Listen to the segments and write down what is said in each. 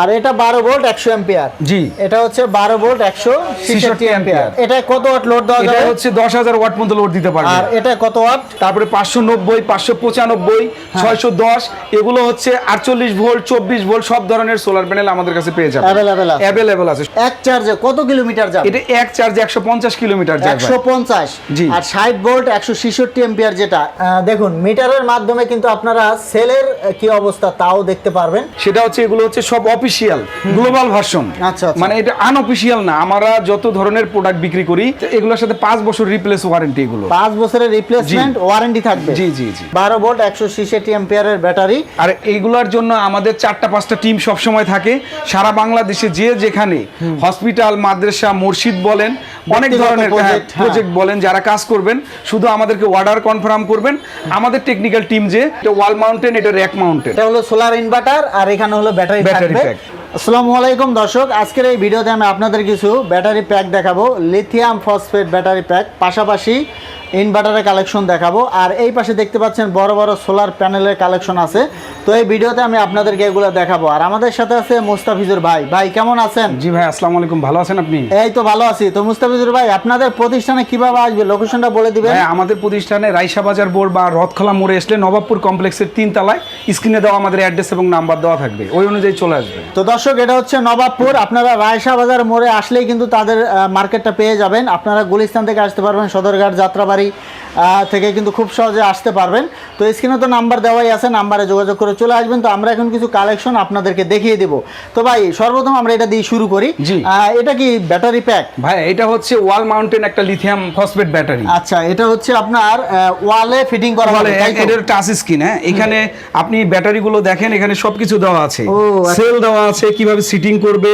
আর এটা বারো ভোল্ট একশো এম্পিয়ার জি। এটা হচ্ছে বারো ভোল্ট একশো ছেষট্টি 66 এম্পিয়ার এটা কত ওয়াট লোড দেওয়া যাবে? হচ্ছে দশ হাজার ওয়াট পর্যন্ত লোড দিতে পারবে। আর এটা কত ওয়াট? তারপরে পাঁচশো নব্বই পাঁচশো পঁচানব্বই হ্যাঁ। ছয়শো দশ এগুলো হচ্ছে আটচল্লিশ ভোল্ট চব্বিশ ভোল্ট সব ধরনের সোলার প্যানেল আমাদের কাছে পেয়ে যাবে অ্যাভেলেবেল আছে। অ্যাভেলেবেল আছে। এক চার্জে কত কিলোমিটার যাবে? এটা এক চার্জে একশো পঞ্চাশ কিলোমিটার যায় একশো পঞ্চাশ। জি। আর ষাট ভোল্ট একশো ছেষট্টি এম্পিয়ার যেটা দেখুন মিটারের মাধ্যমে কিন্তু আপনারা সেলের কি অবস্থা তাও দেখতে পারবেন। সেটা হচ্ছে এগুলো হচ্ছে সব অফিসিয়াল গ্লোবাল ভার্সন আচ্ছা। মানে এটা আনঅফিসিয়াল না আমরা যত ধরনের প্রোডাক্ট বিক্রি করি এগুলোর সাথে পাঁচ বছর রিপ্লেস ওয়ারেন্টি এগুলো। পাঁচ বছরের রিপ্লেসমেন্ট ওয়ারেন্টি থাকবে। জি জি জি। বারো ভোল্ট একশো ছেষট্টি এম্পিয়ারের ব্যাটারি আর এইগুলোর জন্য আমাদের চারটা পাঁচটা টিম সবসময় থাকে। সারা বাংলাদেশে যে যেখানে হসপিটাল মাদ্রাসা মসজিদ বলেন অনেক ধরনের হ্যাঁ। প্রজেক্ট বলেন যারা কাজ করবেন শুধু আমাদেরকে অর্ডার কনফার্ম করবেন। আমাদের টেকনিক্যাল টিম যে এটা ওয়াল মাউন্টেন এটা র্যাক মাউন্টেন এটা হলো সোলার ইনভার্টার আর এখানে হলো ব্যাটারি pack। আসসালামু আলাইকুম দর্শক, আজকের এই ভিডিওতে আমি আপনাদের কিছু ব্যাটারি প্যাক দেখাবো লিথিয়াম ফসফেট ব্যাটারি প্যাক পাশাপাশি ইনভার্টারের কালেকশন দেখাবো। আর এই পাশে দেখতে পাচ্ছেন বড় বড় সোলার প্যানেলের কালেকশন আছে। তো এই ভিডিওতে আমি আপনাদেরকে এগুলো দেখাবো। আর আমাদের সাথে আছে মুস্তাফিজুর ভাই। ভাই কেমন আছেন? জি ভাই আসসালামু আলাইকুম। ভালো আছেন আপনি? এই তো ভালো আছি। তো মুস্তাফিজুর ভাই আপনাদের প্রতিষ্ঠানে কীভাবে আসবে? লোকেশনটা বলে দিবেন। হ্যাঁ আমাদের প্রতিষ্ঠানে রাইসা বাজার বোর্ড বা রথখোলা মোড়ে আসলে নবাবপুর কমপ্লেক্সের তিন তলায় স্ক্রিনে দেওয়া আমাদের অ্যাড্রেস এবং নাম্বার দেওয়া থাকবে। ওই অনুযায়ী চলে আসবে। তো দর্শক এটা হচ্ছে নবাবপুর। আপনারা রায়শা বাজার মোড়ে আসলেই কিন্তু তাদের মার্কেটটা পেয়ে যাবেন। আপনারা গুলিস্তান থেকে আসতে পারবেন সদরঘাট যাত্রাবাড়ি Everybody. থেকে কিন্তু খুব সহজে আসতে পারবেন। তো স্ক্রিনে তো নাম্বার দেওয়াই আছে নাম্বারে যোগাযোগ করে চলে আসবেন। তো আমরা এখন কিছু কালেকশন আপনাদেরকে দেখিয়ে দেব। তো ভাই সর্বপ্রথম আমরা এটা দিয়ে শুরু করি। এটা কি ব্যাটারি প্যাক ভাই এটা হচ্ছে ওয়াল মাউন্টেন একটা লিথিয়াম ফসফেট ব্যাটারি আচ্ছা এটা হচ্ছে আপনার ওয়ালে ফিটিং করা হবে? এটার টাচ স্ক্রিন হ্যাঁ? এখানে আপনি ব্যাটারিগুলো দেখেন এখানে সবকিছু দেওয়া আছে। আচ্ছা। সেল দেওয়া আছে কীভাবে সিটিং করবে।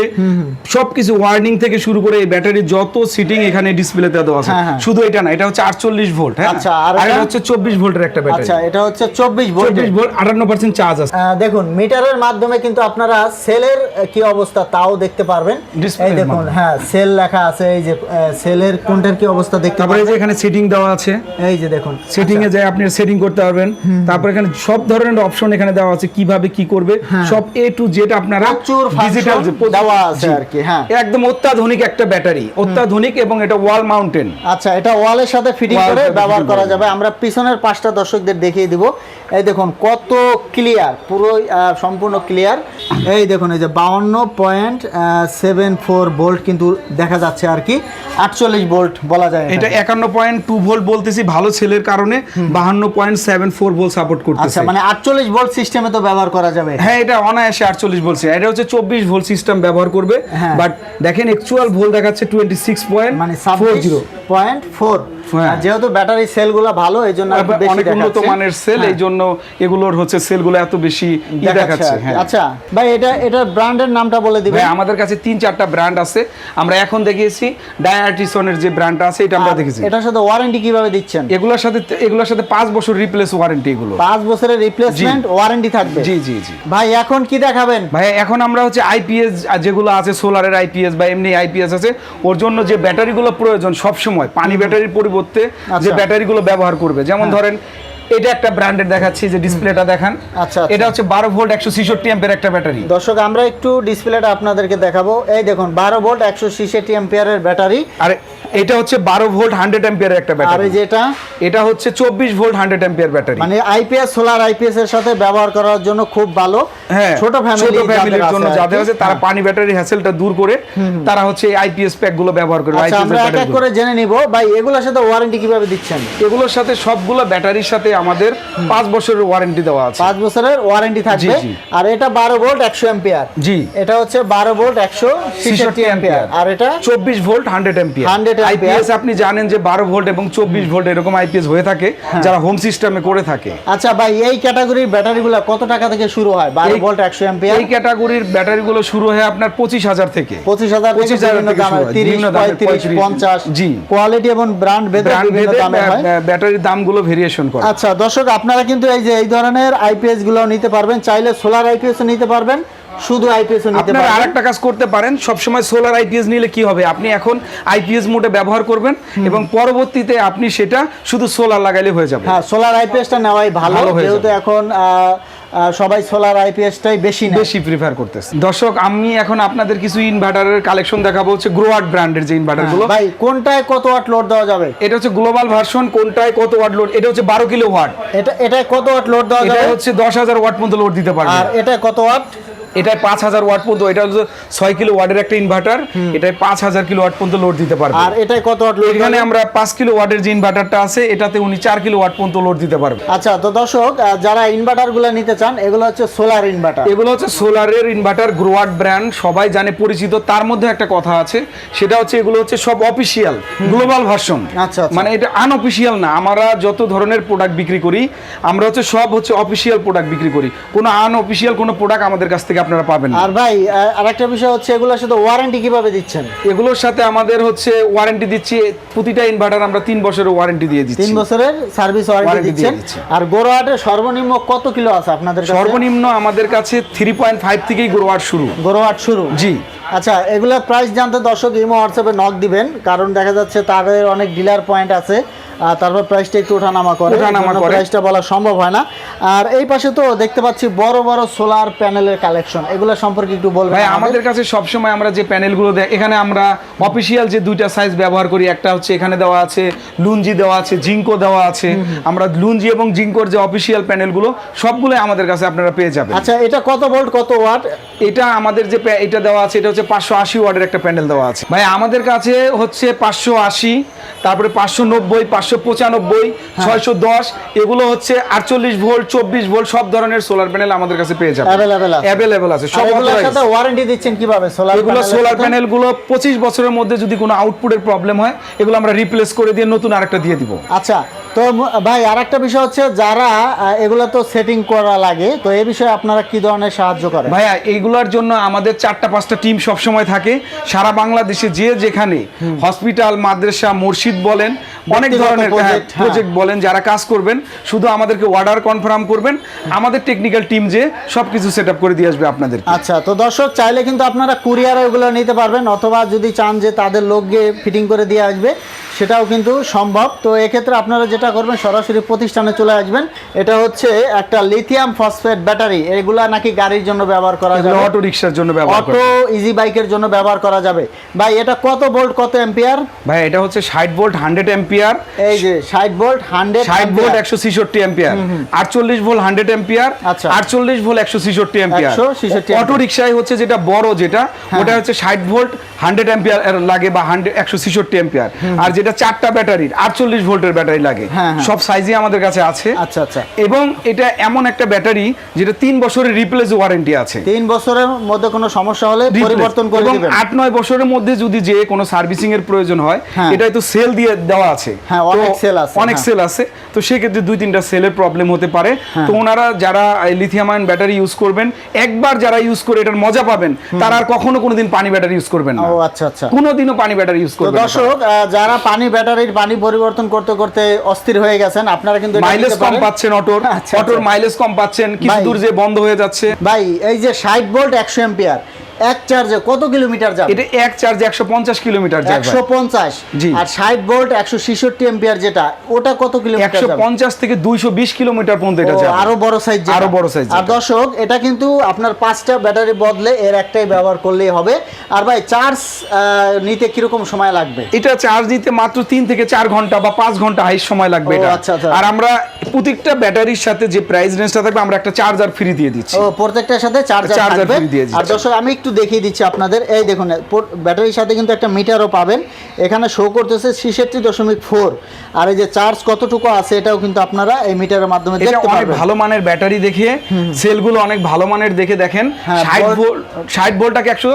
সবকিছু ওয়ার্নিং থেকে শুরু করে এই ব্যাটারির যত সিটিং এখানে ডিসপ্লেতে দেওয়া আছে। হ্যাঁ, হ্যাঁ। শুধু এটা না এটা হচ্ছে আটচল্লিশ ভোল্ট হ্যাঁ? আচ্ছা, আর এটা? হচ্ছে চব্বিশ ভোল্টের একটা ব্যাটারি। আচ্ছা এটা হচ্ছে চব্বিশ ভোল্ট চব্বিশ ভোল্ট আটান্ন পার্সেন্ট চার্জ আছে। দেখুন মিটারের মাধ্যমে কিন্তু আপনারা সেলের কি অবস্থা তাও দেখতে পারবেন। এই দেখুন হ্যাঁ সেল লেখা আছে এই যে সেলের কোনটার কি অবস্থা দেখতে তারপরে যে এখানে সেটিং দেওয়া আছে। এই যে দেখুন সেটিং এ যায় আপনি সেটিং করতে পারবেন। তারপর এখানে সব ধরনের অপশন এখানে দেওয়া আছে কীভাবে কি করবে। সব এ টু জেড আপনারা হ্যাঁ। ডিজিটাল দেওয়া আছে আর কি, হ্যাঁ। একদম অত্যাধুনিক একটা ব্যাটারি অত্যাধুনিক এবং এটা ওয়াল মাউন্টেন আচ্ছা এটা ওয়ালের সাথে ফিটিং করে সাথে ব্যবহার করা যাবে। আমরা পিছনের পাঁচটা দর্শকদের দেখিয়ে দিব। এই দেখুন কত ক্লিয়ার পুরো সম্পূর্ণ ক্লিয়ার এই দেখুন এই যে বাউন্ন পয়েন্ট সেভেন ফোর ভোল্ট কিন্তু দেখা যাচ্ছে আর কি। আটচল্লিশ ভোল্ট বলা যায় এটা একান্ন পয়েন্ট টু ভোল্ট বলতেছি ভালো সেলের কারণে বাহান্ন point seven four volt support আচ্ছা মানে আটচল্লিশ ভোল্ট সিস্টেমে তো ব্যবহার করা যাবে। হ্যাঁ এটা অনায়াসে আটচল্লিশ বলছে এটা হচ্ছে চব্বিশ ভোল্ট সিস্টেম ব্যবহার করবে। হ্যাঁ। বাট দেখেন অ্যাকচুয়াল ভোল্ট দেখাচ্ছে টোয়েন্টি সিক্স পয়েন্ট মানে ফোর জিরো পয়েন্ট ফোর হ্যাঁ। যেহেতু ব্যাটারি সেলগুলো ভালো এই জন্য অনেক উন্নত মানের সেল হ্যাঁ, এই জন্য এগুলোর হচ্ছে সেলগুলো এত বেশি দেখাচ্ছে। হ্যাঁ। আচ্ছা ভাই এটা এটা ব্র্যান্ডের নামটা বলে দিবেন। আমাদের কাছে তিন চারটা ব্র্যান্ড আছে। আমরা এখন দেখিয়েছি ডায়াটিসনের যে ব্র্যান্ডটা আছে এটা আমরা দেখেছি। এটার সাথে ওয়ারেন্টি কীভাবে দিচ্ছেন? এগুলোর সাথে এগুলোর সাথে পাঁচ বছর রিপ্লেস ওয়ারেন্টি এগুলো। পাঁচ বছরের রিপ্লেসমেন্ট ওয়ারেন্টি থাকবে। জি জি জি। ভাই এখন কি দেখাবেন? ভাই এখন আমরা হচ্ছে আইপিএস যেগুলো আছে সোলারের আইপিএস বা এমনি আইপিএস আছে ওর জন্য যে ব্যাটারিগুলো প্রয়োজন সব সময় পানি ব্যাটারির পরিবর্তে যে আচ্ছা। ব্যাটারিগুলো ব্যবহার করবে। যেমন ধরেন এটা একটা ব্র্যান্ডের দেখাচ্ছি যে ডিসপ্লেটা দেখান। আচ্ছা, আচ্ছা। এটা হচ্ছে বারো ভোল্ট একশো ছিষট্টি অ্যাম্পের একটা ব্যাটারি। দর্শক আমরা একটু ডিসপ্লেটা আপনাদেরকে দেখাবো। এই দেখুন বারো ভোল্ট একশো ছিষট্টি এম্পিয়ারের ব্যাটারি। আর এটা হচ্ছে বারো ভোল্ট হান্ড্রেড অ্যাম্পিয়ারের একটা ব্যাটারি। এই যেটা এটা? হচ্ছে চব্বিশ ভোল্ট হান্ড্রেড অ্যাম্পিয়ার ব্যাটারি। মানে আইপিএস সোলার আইপিএস এর সাথে ব্যবহার করার জন্য খুব ভালো। হ্যাঁ ছোট ফ্যামিলি ফ্যামিলির জন্য যাদের আছে তারা পানি ব্যাটারি হ্যাসেলটা দূর করে তারা হচ্ছে এই আইপিএস প্যাকগুলো ব্যবহার করবে আচ্ছা আমরা এক এক করে জেনে নিব। ভাই এগুলোর সাথে ওয়ারেন্টি কীভাবে দিচ্ছেন? এগুলোর সাথে সবগুলো ব্যাটারির সাথে আমাদের পাঁচ বছরের ওয়ারেন্টি দেওয়া আছে। পাঁচ বছরের ওয়ারেন্টি থাকবে। আর এটা বারো ভোল্ট একশো এম্পিয়ার জি। এটা হচ্ছে বারো ভোল্ট একশো ছিষট্টি এম্পিয়ার আর এটা? চব্বিশ ভোল্ট হান্ড্রেড এম্পিয়ার 100 আইপিএস আপনি জানেন যে বারো ভোল্ট এবং চব্বিশ ভোল্ট এরকম আইপিএস হয়ে থাকে হ্যাঁ। যারা হোম সিস্টেমে করে থাকে। আচ্ছা ভাই এই ক্যাটাগরির ব্যাটারিগুলো কত টাকা থেকে শুরু হয়? বারো এই- ভোল্ট একশো এম্পিয়ার এই ক্যাটাগরির ব্যাটারিগুলো শুরু হয় আপনার পঁচিশ হাজার থেকে। পঁচিশ হাজার থেকে 25,000 থেকে দামে শুরু হয়, তিরিশ বিভিন্ন দামে, পঁয়ত্রিশ 35, পঞ্চাশ। জি। কোয়ালিটি এবং ব্র্যান্ড ভেদে বিভিন্ন দামে হয়। ব্যাটারির দামগুলো ভেরিয়েশন করে। আচ্ছা দর্শক আপনারা কিন্তু এই যে এই ধরনের আইপিএসগুলো নিতে পারবেন চাইলে সোলার আইপিএস নিতে পারবেন। শুধু আইপিএস নিতে আপনারা পারবেন। আরেকটা কাজ করতে পারেন সবসময় সোলার আইপিএস নিলে কি হবে? আপনি এখন আইপিএস মোডে ব্যবহার করবেন এবং পরবর্তীতে আপনি সেটা শুধু সোলার লাগাইলে হয়ে যাবে। হ্যাঁ সোলার আইপিএসটা নেওয়াই ভালো যেহেতু এখন সবাই সোলার আইপিএসটাই বেশি বেশি প্রিফার করতেছে। দর্শক আমি এখন আপনাদের কিছু ইনভার্টারের কালেকশন দেখাবো হচ্ছে গ্রোয়ার্ড ব্র্যান্ডের যে ইনভার্টারগুলো। ভাই কোনটায় কত ওয়াট লোড দেওয়া যাবে? এটা হচ্ছে গ্লোবাল ভার্সন কোনটায় কত ওয়াট লোড এটা হচ্ছে বারো কিলো ওয়াট এটা এটায় কত ওয়াট লোড দেওয়া এটা যাবে? হচ্ছে দশ হাজার ওয়াট পর্যন্ত লোড দিতে পারবে। আর এটা কত ওয়াট এটায় পাঁচ হাজার ওয়াট পর্যন্ত এটা হচ্ছে ছয় কিলো ওয়াটের একটা ইনভার্টার এটায় পাঁচ হাজার কিলো ওয়াট পর্যন্ত লোড দিতে পারবে। আর এটাই কত ওয়াট লোড এখানে আমরা পাঁচ কিলো ওয়াটের যে ইনভার্টারটা আছে এটাতে উনি চার কিলো ওয়াট পর্যন্ত লোড দিতে পারবে। আচ্ছা তো দর্শক যারা ইনভার্টারগুলো নিতে চান এগুলো হচ্ছে সোলার ইনভার্টার এগুলো হচ্ছে সোলারের ইনভার্টার গ্রোয়াট ব্র্যান্ড সবাই জানে পরিচিত। তার মধ্যে একটা কথা আছে সেটা হচ্ছে এগুলো হচ্ছে সব অফিসিয়াল গ্লোবাল ভার্সন আচ্ছা, আচ্ছা। মানে এটা আনঅফিসিয়াল না আমরা যত ধরনের প্রোডাক্ট বিক্রি করি আমরা হচ্ছে সব হচ্ছে অফিসিয়াল প্রোডাক্ট বিক্রি করি। কোনো আনঅফিসিয়াল কোনো প্রোডাক্ট আমাদের কাছ থেকে আপনারা পাবেন আর ভাই আরেকটা বিষয় হচ্ছে এগুলোর সাথে ওয়ারেন্টি কীভাবে দিচ্ছেন? এগুলোর সাথে আমাদের হচ্ছে ওয়ারেন্টি দিচ্ছি প্রতিটা ইনভার্টার আমরা তিন বছরের ওয়ারেন্টি দিয়ে দিচ্ছি। তিন বছরের সার্ভিস ওয়ারেন্টি দিচ্ছেন। আর গোরোয়াটের সর্বনিম্ন কত কিলো আছে আপনাদের সর্বনিম্ন আমাদের কাছে থ্রি পয়েন্ট ফাইভ থেকেই গোরোয়াট শুরু। গোরোয়াট শুরু? জি। আচ্ছা এগুলোর প্রাইস জানতে দর্শক ইমো হোয়াটসঅ্যাপে নক দিবেন কারণ দেখা যাচ্ছে তাদের অনেক ডিলার পয়েন্ট আছে তারপর প্রাইসটা একটু ওঠানামা করে ওঠানামা করে। প্রাইসটা বলা সম্ভব হয় না। আর এই পাশে তো দেখতে পাচ্ছি বড় বড় সোলার প্যানেলের কালেকশন এগুলো সম্পর্কে একটু বলবেন ভাই আমাদের? আমাদের কাছে সবসময় আমরা যে প্যানেলগুলো দেয় এখানে আমরা অফিসিয়াল যে দুইটা সাইজ ব্যবহার করি একটা হচ্ছে এখানে দেওয়া আছে লুঞ্জি দেওয়া আছে জিঙ্কো দেওয়া আছে। আমরা লুঞ্জি এবং জিঙ্কোর যে অফিসিয়াল প্যানেলগুলো সবগুলোই আমাদের কাছে আপনারা পেয়ে যাবেন। আচ্ছা এটা কত ভোল্ট কত ওয়াট এটা আমাদের যে এটা দেওয়া আছে এটা হচ্ছে পাঁচশো আশি ওয়ার্ডের একটা প্যানেল দেওয়া আছে। ভাই আমাদের কাছে হচ্ছে পাঁচশো আশি তারপরে পাঁচশো নব্বই পাঁচশো পঁচানব্বই হ্যাঁ। ছয়শো দশ এগুলো হচ্ছে আটচল্লিশ ভোল্ট চব্বিশ ভোল্ট সব ধরনের সোলার প্যানেল আমাদের কাছে পেয়ে আছে। অ্যাভেলেবেল আছে সব ওয়ারেন্টি দিচ্ছেন কীভাবে? সোলার এগুলো সোলার প্যানেলগুলো পঁচিশ বছরের মধ্যে যদি কোনো আউটপুটের প্রবলেম হয় এগুলো আমরা রিপ্লেস করে দিয়ে নতুন আরেকটা দিয়ে দিব। আচ্ছা তো ভাই আর একটা বিষয় হচ্ছে যারা এগুলো তো সেটিং করা লাগে তো এই বিষয়ে আপনারা কি ধরনের সাহায্য করেন? ভাইয়া এইগুলোর জন্য আমাদের চারটা পাঁচটা টিম সবসময় থাকে। সারা বাংলাদেশে যে যেখানে হসপিটাল মাদ্রাসা মসজিদ বলেন অনেক ধরনের হ্যাঁ। প্রজেক্ট বলেন যারা কাজ করবেন শুধু আমাদেরকে অর্ডার কনফার্ম করবেন। আমাদের টেকনিক্যাল টিম যে সবকিছু সেট আপ করে দিয়ে আসবে আপনাদের আচ্ছা তো দর্শক চাইলে কিন্তু আপনারা কুরিয়ারে ওগুলো নিতে পারবেন অথবা যদি চান যে তাদের লোক গিয়ে ফিটিং করে দিয়ে আসবে সেটাও কিন্তু সম্ভব। তো এক্ষেত্রে আপনারা যেটা করবেন সরাসরি প্রতিষ্ঠানে চলে আসবেন। এটা হচ্ছে একটা লিথিয়াম ফসফেট ব্যাটারি এগুলা নাকি গাড়ির জন্য ব্যবহার করা যাবে। অটো রিক্সার জন্য ব্যবহার অটো ইজি বাইকের জন্য ব্যবহার করা যাবে। ভাই এটা কত ভোল্ট কত এম্পিয়ার ভাই এটা হচ্ছে ষাট ভোল্ট হান্ড্রেড এম্পিয়ার এই যে ষাট ভোল্ট হান্ড্রেড ষাট ভোল্ট একশো ছিষট্টি এম্পিয়ার আটচল্লিশ ভোল্ট হান্ড্রেড এম্পিয়ার আচ্ছা। আটচল্লিশ ভোল্ট একশো ছিষট্টি এম্পিয়ার অটো রিক্সায় হচ্ছে যেটা বড় যেটা ওটা হচ্ছে ষাট ভোল্ট হান্ড্রেড এম্পিয়ার লাগে বা হান্ড্রেড একশো ছিষট্টি এম্পিয়ার আর যেটা চারটা ব্যাটারির আটচল্লিশ ভোল্টের ব্যাটারি লাগে। হ্যাঁ, হ্যাঁ। সব সাইজই আমাদের কাছে আছে। আচ্ছা আচ্ছা। এবং এটা এমন একটা ব্যাটারি যেটা তিন বছরের রিপ্লেস ওয়ারেন্টি আছে। তিন বছরের মধ্যে কোনো সমস্যা হলে পরিবর্তন করে দিবেন। আট নয় বছরের মধ্যে যদি যে কোনো সার্ভিসিং এর প্রয়োজন হয় হ্যাঁ। এটা তো সেল দিয়ে দেওয়া আছে। হ্যাঁ, অনেক sale আছে, অনেক। সেল আছে। তো সেক্ষেত্রে দুই তিনটা সেলের প্রবলেম হতে পারে। তো ওনারা যারা লিথিয়াম আয়ন ব্যাটারি ইউজ করবেন একবার যারা ইউজ করে এটার মজা পাবেন তারা আর কখনো কোনোদিন পানি ব্যাটারি ইউজ করবেন না। ও আচ্ছা আচ্ছা। কোনোদিনও পানি ব্যাটারি ইউজ করবেন না। দর্শক যারা পানি ব্যাটারির পানি পরিবর্তন করতে করতে অস্থির হয়ে গেছেন। আপনারা কিন্তু মাইলেজ কম পাচ্ছেন অটোর। আচ্ছা, অটোর আচ্ছা। মাইলেজ কম পাচ্ছেন। কিছু। দূর যে বন্ধ হয়ে যাচ্ছে। ভাই এই যে ষাট ভোল্ট একশো এম্পিয়ার এক চার্জে কত কিলোমিটার যাবে? এটা এক চার্জে একশো পঞ্চাশ কিলোমিটার যাবে। জি। আর ষাট ভোল্ট যেটা ওটা কত কিলোমিটার যাবে? থেকে দুইশো বিশ কিলোমিটার পর্যন্ত এটা যাবে। আরও বড় সাইজ আরও বড় size আর দর্শক এটা কিন্তু আপনার পাঁচটা ব্যাটারি বদলে এর একটাই ব্যবহার করলেই হবে। আর ভাই চার্জ নিতে কীরকম সময় লাগবে? এটা চার্জ দিতে মাত্র তিন থেকে চার ঘণ্টা বা পাঁচ ঘণ্টা হাই সময় লাগবে এটা। আচ্ছা, আচ্ছা। আর আমরা প্রত্যেকটা ব্যাটারির সাথে যে প্রাইস রেঞ্জটা থাকবে আমরা একটা চার্জার ফ্রি দিয়ে দিচ্ছি। ও প্রত্যেকটার সাথে চার্জার থাকবে। দিয়ে দিচ্ছি। আর দর্শক আমি একটু দেখিয়ে দিচ্ছি আপনাদের। এই দেখুন ব্যাটারির সাথে কিন্তু একটা মিটারও পাবেন। এখানে শো করতেছে ছেষট্টি দশমিক ফোর আর এই যে চার্জ কতটুকু আছে এটাও কিন্তু আপনারা এই মিটারের মাধ্যমে দেখতে ভালো মানের ব্যাটারি দেখিয়ে সেলগুলো অনেক ভালো মানের দেখে দেখেন। হ্যাঁ, ষাট ভোল্ট ষাট ভোল্টটাকে একশো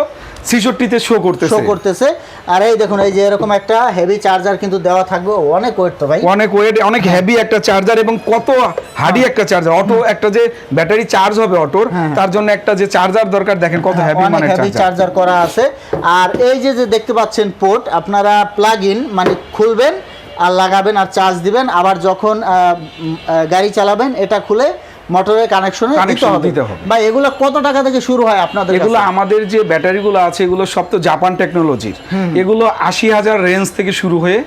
ছিষট্টিতে শো করতেছে। শো করতেছে। আর এই দেখুন এই যে এরকম একটা হেভি চার্জার কিন্তু দেওয়া থাকবে। অনেক ওয়েট তো ভাই। অনেক ওয়েট অনেক হেভি একটা চার্জার এবং কত হার্ডি একটা চার্জার অটো একটা যে ব্যাটারি চার্জ হবে অটোর হ্যাঁ। তার জন্য একটা যে চার্জার দরকার দেখেন কত হেভি মানের হেভি চার্জার চার্জার করা আছে। আর এই যে যে দেখতে পাচ্ছেন পোর্ট আপনারা প্লাগ ইন মানে খুলবেন আর লাগাবেন আর চার্জ দিবেন। আবার যখন গাড়ি চালাবেন এটা খুলে মোটরের কানেকশনে দিতে হবে। দিতে হবে। বা এগুলো কত টাকা থেকে শুরু হয় আপনাদের এগুলো আমাদের যে ব্যাটারিগুলো আছে এগুলো সব তো জাপান টেকনোলজির এগুলো আশি হাজার রেঞ্জ থেকে শুরু হয়ে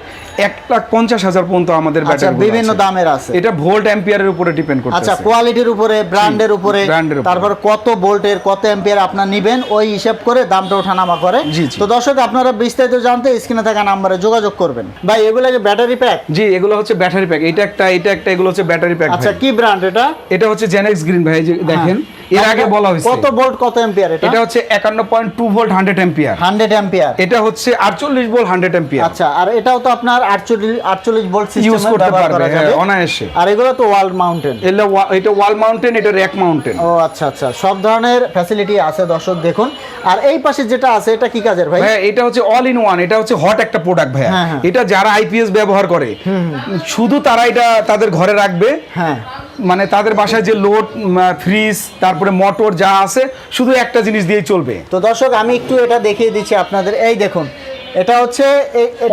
এক লাখ পঞ্চাশ হাজার পর্যন্ত আমাদের আচ্ছা ব্যাটারি বিভিন্ন দামের আছে। এটা ভোল্ট অ্যাম্পিয়ারের উপরে ডিপেন্ড আচ্ছা কোয়ালিটির উপরে ব্র্যান্ডের উপরে তারপর কত ভোল্টের কত এম্পিয়ার আপনার নিবেন ওই হিসাব করে দামটা ওঠানামা করে। তো দর্শক আপনারা বিস্তারিত জানতে স্ক্রিনে থাকা নাম্বারে যোগাযোগ করবেন। ভাই এগুলো যে ব্যাটারি প্যাক জি এগুলো হচ্ছে ব্যাটারি প্যাক এটা একটা এটা একটা এগুলো হচ্ছে ব্যাটারি প্যাক আচ্ছা কি ব্র্যান্ড এটা? এটা হচ্ছে জেনেক্স গ্রিন ভাই যে দেখেন এর আগে বলা হয়েছে। কত ভোল্ট কত এম্পিয়ার এটা? এটা হচ্ছে একান্ন point two volt hundred ampere 100 ampere এটা হচ্ছে আটচল্লিশ ভোল্ট হান্ড্রেড এম্পিয়ার আচ্ছা আর এটাও তো আপনার 48 48 ভোল্ট ইউজ সিস্টেমে করতে ব্যবহার পারবে করা হ্যাঁ যাবে অনায়াসে। আর এগুলো তো ওয়াল মাউন্টেন ওয়া- এটা ওয়াল মাউন্টেন এটা র্যাক মাউন্টেন ও আচ্ছা আচ্ছা সব ধরনের ফ্যাসিলিটি আছে দর্শক দেখুন। আর এই পাশে যেটা আছে এটা কি কাজের ভাই? হ্যাঁ এটা হচ্ছে অল ইন ওয়ান এটা হচ্ছে হট একটা প্রোডাক্ট হ্যাঁ, হ্যাঁ। এটা যারা আইপিএস ব্যবহার করে শুধু তারা এটা তাদের ঘরে রাখবে। হ্যাঁ। মানে তাদের বাসায় যে লোড ফ্রিজ তারপরে মোটর যা আছে শুধু একটা জিনিস দিয়েই চলবে। তো দর্শক আমি একটু এটা দেখিয়ে দিচ্ছি আপনাদের। এই দেখুন এটা হচ্ছে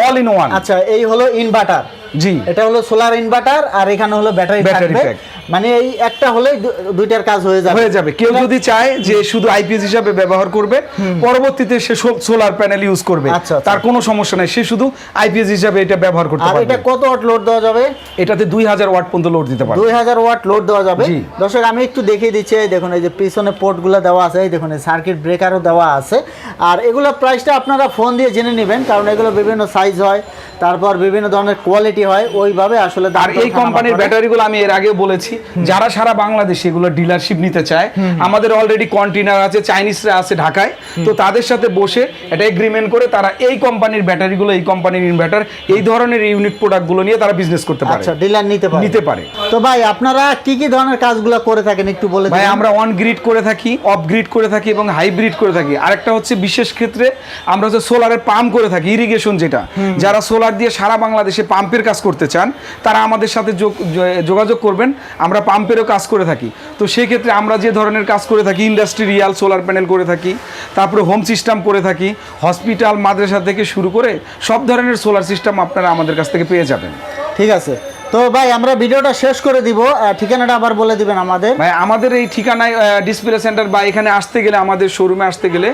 অল ইন ওয়ান আচ্ছা এই হলো ইনভার্টার জি। এটা হলো সোলার ইনভার্টার আর এখানে হলো ব্যাটারি থাকবে pack। মানে এই একটা হলেই দুইটার কাজ হয়ে যাবে। হয়ে যাবে। কেউ যদি চায় যে শুধু আইপিএস হিসাবে ব্যবহার করবে পরবর্তীতে সে সোলার প্যানেল ইউজ করবে। আচ্ছা, আচ্ছা। তার কোনো সমস্যা নাই। সে শুধু আইপিএস হিসাবে এটা ব্যবহার করতে আর এটা কত ওয়াট লোড দেওয়া যাবে? এটাতে দুই হাজার ওয়াট পর্যন্ত লোড দিতে পারবে। দুই হাজার ওয়াট লোড দেওয়া যাবে। দর্শক আমি একটু দেখিয়ে দিচ্ছি এই দেখুন এই যে পিছনে পোর্টগুলো দেওয়া আছে এই দেখুন সার্কিট ব্রেকারও দেওয়া আছে। আর এগুলোর প্রাইসটা আপনারা ফোন দিয়ে জেনে নেবেন কারণ এগুলো বিভিন্ন সাইজ হয় তারপর বিভিন্ন ধরনের কোয়ালিটি হয় ওইভাবে আসলে আর এই কোম্পানির ব্যাটারিগুলো আমি এর আগে বলেছি যারা সারা বাংলাদেশে এগুলো ডিলারশিপ নিতে চায় আমাদের অলরেডি কন্টেনার আছে চাইনিজরা আছে ঢাকায় তো তাদের সাথে বসে একটা এগ্রিমেন্ট করে তারা এই কোম্পানির ব্যাটারিগুলো এই কোম্পানির ইনভার্টার এই ধরনের ইউনিট প্রোডাক্টগুলো নিয়ে তারা বিজনেস করতে পারে। আচ্ছা ডিলার নিতে পারে। নিতে পারে। তো ভাই আপনারা কি কি ধরনের কাজগুলো করে থাকেন একটু বলে ভাই আমরা অন গ্রিড করে থাকি অফ গ্রিড করে থাকি এবং হাইব্রিড করে থাকি। আরেকটা হচ্ছে বিশেষ ক্ষেত্রে আমরা হচ্ছে সোলারের পাম্প করে থাকি ইরিগেশন যেটা। যারা সোলার দিয়ে সারা বাংলাদেশে পাম্পের কাজ করতে চান, তারা আমাদের সাথে যোগ- যোগাযোগ করবেন, আমরা পাম্পেরও কাজ করে থাকি। তো সেই ক্ষেত্রে আমরা যে ধরনের কাজ করে থাকি ইন্ডাস্ট্রিয়াল সোলার প্যানেল করে থাকি, তারপরে হোম সিস্টেম করে থাকি হসপিটাল মাদ্রাসা থেকে শুরু করে সব ধরনের সোলার সিস্টেম আপনারা আমাদের কাছ থেকে পেয়ে যাবেন। ঠিক আছে। তো ভাই আমরা ভিডিওটা শেষ করে দিব। ঠিকানাটা আবার বলে দিবেন আমাদের। ভাই আমাদের এই ঠিকানায় ডিসপ্লে সেন্টার বা এখানে আসতে গেলে আমাদের শোরুমে আসতে গেলে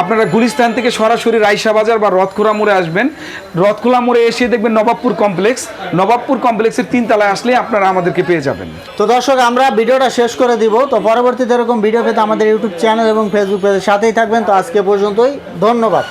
আপনারা গুলিস্তান থেকে সরাসরি রাইসা বাজার বা রথখোলা মোড়ে আসবেন। রথখোলা মোড়ে এসে দেখবেন নবাবপুর কমপ্লেক্স নবাবপুর কমপ্লেক্সের তিনতলায় আসলে আপনারা আমাদেরকে পেয়ে যাবেন। তো দর্শক আমরা ভিডিওটা শেষ করে দিব। তো পরবর্তীতে এরকম ভিডিও পেতে আমাদের ইউটিউব চ্যানেল এবং ফেসবুক পেজের সাথেই থাকবেন। তো আজকে পর্যন্তই ধন্যবাদ।